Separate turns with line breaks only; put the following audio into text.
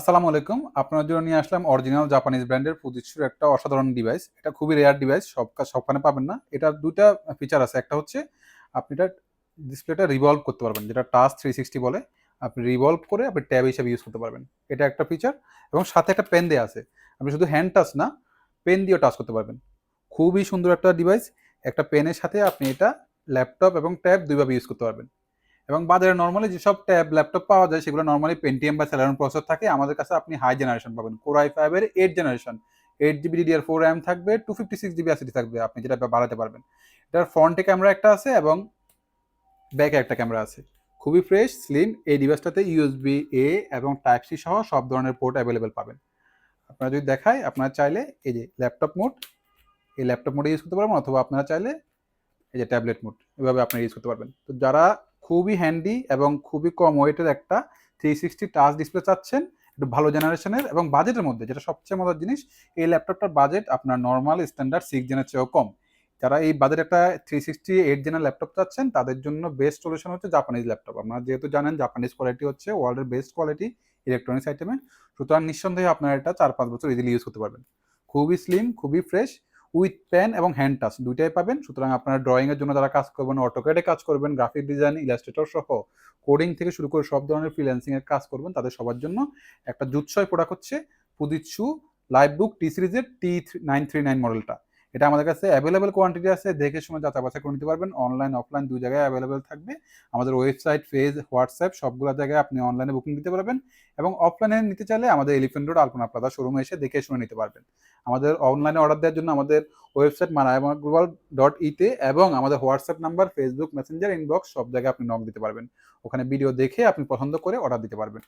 আসসালামু আলাইকুম। আপনার জন্য নিয়ে আসলাম অরিজিনাল জাপানিজ ব্র্যান্ডের ফুজিৎসুর একটা অসাধারণ ডিভাইস এটা খুবই রেয়ার ডিভাইস সব সবখানে পাবেন না। এটার দুইটা ফিচার আছে। একটা হচ্ছে আপনি এটা ডিসপ্লেটা রিভলভ করতে পারবেন, যেটা টাচ থ্রি সিক্সটি বলে। আপনি রিভলভ করে আপনি ট্যাব হিসাবে ইউজ করতে পারবেন। এটা একটা ফিচার এবং সাথে একটা পেন দেওয়া আছে। আপনি শুধু হ্যান্ড টাচ না পেন দিয়েও টাচ করতে পারবেন। খুবই সুন্দর একটা ডিভাইস একটা পেনের সাথে আপনি এটা ল্যাপটপ এবং ট্যাব দুইভাবে ইউজ করতে পারবেন। এবং বাজারে নর্মালি যেসব ট্যাব ল্যাপটপ পাওয়া যায়, সেগুলো নর্মালি পেন্টিএম বা স্যালারন প্রসেসর থাকে। আমাদের কাছে আপনি হাই জেনারেশন পাবেন। কোরাই ফাইভের eight generation eight GB DDR four RAM থাকবে two fifty six GB SSD থাকবে, আপনি যেটা বাড়াতে পারবেন। এটার ফ্রন্টে ক্যামেরা একটা আছে এবং ব্যাকে একটা ক্যামেরা আছে। খুবই ফ্রেশ স্লিম এই ডিভাইসটাতে ইউএসবি এ এবং টাইপ সি সহ সব ধরনের পোর্ট অ্যাভেলেবেল পাবেন। আপনারা যদি দেখায়, আপনারা চাইলে এই যে ল্যাপটপ মোড এই ল্যাপটপ মোডে ইউজ করতে পারবেন, অথবা আপনারা চাইলে এই যে ট্যাবলেট মোড এভাবে আপনারা ইউজ করতে পারবেন। তো যারা খুবই হ্যান্ডি এবং খুবই কম ওয়েটের একটা থ্রি সিক্সটি টাচ ডিসপ্লে চাচ্ছেন। একটু ভালো জেনারেশনের এবং বাজেটের মধ্যে, যেটা সবচেয়ে মজার জিনিস, এই ল্যাপটপটার বাজেট আপনার নর্মাল স্ট্যান্ডার্ড সিক্স জেনের চেয়েও কম। যারা এই বাজেট একটা থ্রি সিক্সটি এইট জেনের ল্যাপটপ চাচ্ছেন, তাদের জন্য বেস্ট সলিউশন হচ্ছে জাপানিজ ল্যাপটপ আপনারা যেহেতু জানেন জাপানিজ কোয়ালিটি হচ্ছে ওয়ার্ল্ডের বেস্ট কোয়ালিটি ইলেকট্রনিক্স আইটেমে সুতরাং নিঃসন্দেহে আপনারা এটা চার পাঁচ বছর ইজিলি ইউজ করতে পারবেন। খুবই স্লিম খুবই ফ্রেশ উইথ পেন এবং হ্যান্ড টাচ দুইটাই পাবেন। সুতরাং আপনারা ড্রয়িং এর জন্য যারা কাজ করবেন অটোকেটে কাজ করবেন, গ্রাফিক ডিজাইন, ইলাস্ট্রেটর সহ কোডিং থেকে শুরু করে সব ধরনের ফ্রিল্যান্সিং এর কাজ করবেন, তাদের সবার জন্য একটা জুৎসয় প্রোডাক্ট হচ্ছে পুদিচ্ছু লাইভ বুক টি সিরিজের টি নাইন থ্রি নাইন মডেলটা এটা আমাদের কাছে অ্যাভেলেবেল কোয়ান্টিটি আছে, দেখে সময় বাছাই করে নিতে পারবেন। অনলাইন অফলাইন দুই জায়গায় অ্যাভেলেবেল থাকবে। আমাদের ওয়েবসাইট ফেজ হোয়াটসঅ্যাপ সবগুলো জায়গায় আপনি অনলাইনে বুকিং দিতে পারবেন এবং অফলাইনে নিতে চাইলে আমাদের এলিফেন্ট রোড আলপনা প্লাজা শোরুমে এসে দেখে শুনে নিতে পারবেন। আমাদের অনলাইনে অর্ডার দেওয়ার জন্য আমাদের ওয়েবসাইট মানায়মা ডট ইতে এবং আমাদের WhatsApp number Facebook messenger inbox সব জায়গায় আপনি নক দিতে পারবেন। ওখানে ভিডিও দেখে আপনি পছন্দ করে অর্ডার দিতে পারবেন।